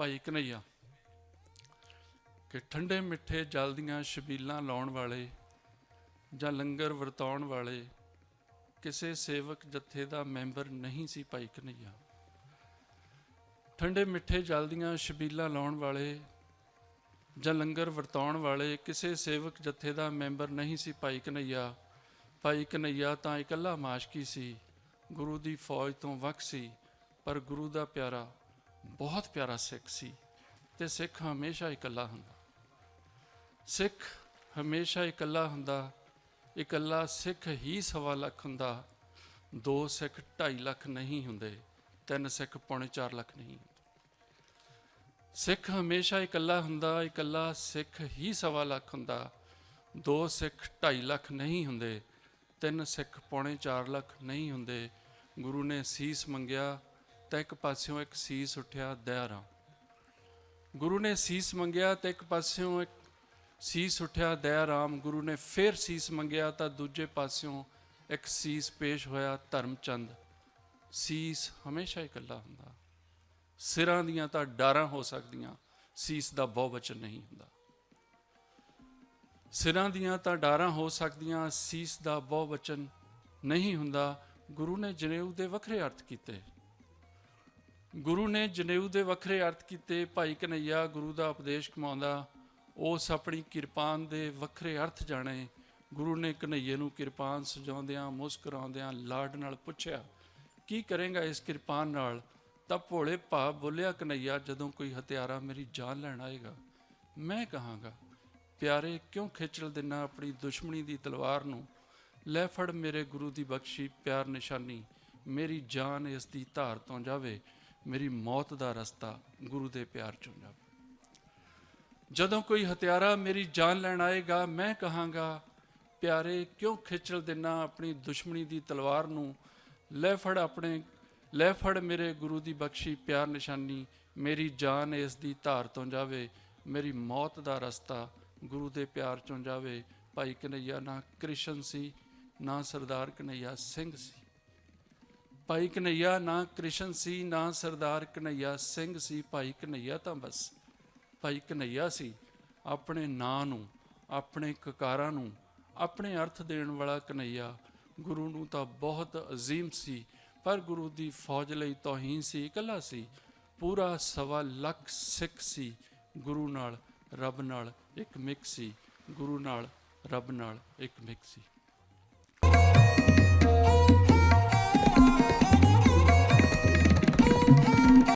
ਭਾਈ ਕਨਈਆ ਕਿ ਠੰਡੇ ਮਿੱਠੇ ਜਲ ਦੀਆਂ ਸ਼ਬੀਲਾਂ ਲਾਉਣ ਵਾਲੇ ਜਾਂ ਲੰਗਰ ਵਰਤਾਉਣ ਵਾਲੇ ਕਿਸੇ ਸੇਵਕ ਜਥੇ ਦਾ ਮੈਂਬਰ ਨਹੀਂ ਸੀ ਭਾਈ ਕਨਈਆ ਠੰਡੇ ਮਿੱਠੇ ਜਲ ਦੀਆਂ ਸ਼ਬੀਲਾਂ ਲਾਉਣ ਵਾਲੇ ਜਾਂ ਲੰਗਰ ਵਰਤਾਉਣ ਵਾਲੇ ਕਿਸੇ ਸੇਵਕ ਜਥੇ ਦਾ ਮੈਂਬਰ ਨਹੀਂ ਸੀ ਭਾਈ ਕਨਈਆ ਭਾਈ ਕਨਈਆ ਤਾਂ ਇਕੱਲਾ ਮਾਸ਼ਕੀ ਸੀ, ਗੁਰੂ ਦੀ ਫੌਜ ਤੋਂ ਵੱਖ ਸੀ, ਪਰ ਗੁਰੂ ਦਾ ਪਿਆਰਾ ਬਹੁਤ ਪਿਆਰਾ ਸਿੱਖ ਸੀ ਤੇ ਸਿੱਖ ਹਮੇਸ਼ਾ ਇਕੱਲਾ ਹੁੰਦਾ। ਸਿੱਖ ਹਮੇਸ਼ਾ ਇਕੱਲਾ ਹੁੰਦਾ, ਇਕੱਲਾ ਸਿੱਖ ਹੀ ਸਵਾ ਲੱਖ ਹੁੰਦਾ। ਦੋ ਸਿੱਖ 2.5 ਲੱਖ ਨਹੀਂ ਹੁੰਦੇ, ਤਿੰਨ ਸਿੱਖ ਪੌਣੇ 4 ਲੱਖ ਨਹੀਂ ਹੁੰਦੇ। ਸਿੱਖ ਹਮੇਸ਼ਾ ਇਕੱਲਾ ਹੁੰਦਾ, ਇਕੱਲਾ ਸਿੱਖ ਹੀ ਸਵਾ ਲੱਖ ਹੁੰਦਾ। ਦੋ ਸਿੱਖ 2.5 ਲੱਖ ਨਹੀਂ ਹੁੰਦੇ, ਤਿੰਨ ਸਿੱਖ ਪੌਣੇ 4 ਲੱਖ ਨਹੀਂ ਹੁੰਦੇ। ਗੁਰੂ ਨੇ ਸੀਸ ਮੰਗਿਆ ਤਾਂ ਇੱਕ ਪਾਸਿਓਂ ਇੱਕ ਸੀਸ ਉੱਠਿਆ ਦਇਆਰਾਮ ਗੁਰੂ ਨੇ ਸੀਸ ਮੰਗਿਆ ਤਾਂ ਇੱਕ ਪਾਸਿਓਂ ਇੱਕ ਸੀਸ ਉੱਠਿਆ ਦਇਆਰਾਮ ਗੁਰੂ ਨੇ ਫਿਰ ਸੀਸ ਮੰਗਿਆ ਤਾਂ ਦੂਜੇ ਪਾਸਿਓਂ ਇੱਕ ਸੀਸ ਪੇਸ਼ ਹੋਇਆ, ਧਰਮਚੰਦ। ਸੀਸ ਹਮੇਸ਼ਾ ਇਕੱਲਾ ਹੁੰਦਾ। ਸਿਰਾਂ ਦੀਆਂ ਤਾਂ ਡਾਰਾਂ ਹੋ ਸਕਦੀਆਂ, ਸੀਸ ਦਾ ਬਹੁਵਚਨ ਨਹੀਂ ਹੁੰਦਾ। ਸਿਰਾਂ ਦੀਆਂ ਤਾਂ ਡਾਰਾਂ ਹੋ ਸਕਦੀਆਂ, ਸੀਸ ਦਾ ਬਹੁਵਚਨ ਨਹੀਂ ਹੁੰਦਾ। ਗੁਰੂ ਨੇ ਜਨੇਊ ਦੇ ਵੱਖਰੇ ਅਰਥ ਕੀਤੇ। ਗੁਰੂ ਨੇ ਜਨੇਊ ਦੇ ਵੱਖਰੇ ਅਰਥ ਕੀਤੇ, ਭਾਈ ਕਨਈਆ ਗੁਰੂ ਦਾ ਉਪਦੇਸ਼ ਕਮਾਉਂਦਾ, ਉਸ ਆਪਣੀ ਕਿਰਪਾਨ ਦੇ ਵੱਖਰੇ ਅਰਥ ਜਾਣੇ। ਗੁਰੂ ਨੇ ਕਨਈਏ ਨੂੰ ਕਿਰਪਾਨ ਸਜਾਉਂਦਿਆਂ, ਮੁਸਕਰਾਉਂਦਿਆਂ ਲਾਡ ਨਾਲ ਪੁੱਛਿਆ, ਕੀ ਕਰੇਗਾ ਇਸ ਕਿਰਪਾਨ ਨਾਲ? ਤਾਂ ਭੋਲੇ ਭਾਵ ਬੋਲਿਆ ਕਨਈਆ ਜਦੋਂ ਕੋਈ ਹਤਿਆਰਾ ਮੇਰੀ ਜਾਨ ਲੈਣ ਆਏਗਾ, ਮੈਂ ਕਹਾਂਗਾ, ਪਿਆਰੇ, ਕਿਉਂ ਖੇਚਲ ਦਿਨਾ ਆਪਣੀ ਦੁਸ਼ਮਣੀ ਦੀ ਤਲਵਾਰ ਨੂੰ? ਲੈ ਫੜ ਮੇਰੇ ਗੁਰੂ ਦੀ ਬਖਸ਼ੀ, ਪਿਆਰ ਨਿਸ਼ਾਨੀ, ਮੇਰੀ ਜਾਨ ਇਸ ਦੀ ਧਾਰ ਤੋਂ ਜਾਵੇ। ਮੇਰੀ ਮੌਤ ਦਾ ਰਸਤਾ ਗੁਰੂ ਦੇ ਪਿਆਰ ਚੋਂ ਜਾਵੇ। ਜਦੋਂ ਕੋਈ ਹਤਿਆਰਾ ਮੇਰੀ ਜਾਨ ਲੈਣ ਆਏਗਾ, ਮੈਂ ਕਹਾਂਗਾ, ਪਿਆਰੇ, ਕਿਉਂ ਖਿੱਚਲ ਦਿਨਾ ਆਪਣੀ ਦੁਸ਼ਮਣੀ ਦੀ ਤਲਵਾਰ ਨੂੰ? ਲੈ ਫੜ ਆਪਣੇ, ਲੈ ਫੜ ਮੇਰੇ ਗੁਰੂ ਦੀ ਬਖਸ਼ੀ, ਪਿਆਰ ਨਿਸ਼ਾਨੀ। ਮੇਰੀ ਜਾਨ ਇਸ ਦੀ ਧਾਰ ਤੋਂ ਜਾਵੇ। ਮੇਰੀ ਮੌਤ ਦਾ ਰਸਤਾ ਗੁਰੂ ਦੇ ਪਿਆਰ ਚੋਂ ਜਾਵੇ। ਭਾਈ ਕਨਈਆ, ਨਾ ਕ੍ਰਿਸ਼ਨ ਸੀ, ਨਾ ਸਰਦਾਰ ਕਨਈਆ ਸਿੰਘ ਸੀ। ਭਾਈ ਕਨਈਆ ਨਾ ਕ੍ਰਿਸ਼ਨ ਸੀ, ਨਾ ਸਰਦਾਰ ਕਨਈਆ ਸਿੰਘ ਸੀ, ਭਾਈ ਕਨਈਆ ਤਾਂ ਬਸ। ਭਾਈ ਕਨਈਆ ਸੀ, ਆਪਣੇ ਨਾਂ ਨੂੰ, ਆਪਣੇ ਕਕਾਰਾਂ ਨੂੰ, ਆਪਣੇ ਅਰਥ ਦੇਣ ਵਾਲਾ ਕਨਈਆ ਗੁਰੂ ਨੂੰ ਤਾਂ ਬਹੁਤ ਅਜ਼ੀਮ ਸੀ, ਪਰ ਗੁਰੂ ਦੀ ਫੌਜ ਲਈ ਤੋਹੀਨ ਸੀ, ਇਕੱਲਾ ਸੀ। ਪੂਰਾ ਸਵਾ ਲੱਖ ਸਿੱਖ ਸੀ, ਗੁਰੂ ਨਾਲ, ਰੱਬ ਨਾਲ ਇੱਕ ਮਿਕ ਸੀ। ਗੁਰੂ ਨਾਲ, ਰੱਬ ਨਾਲ ਇੱਕ ਮਿਕ ਸੀ।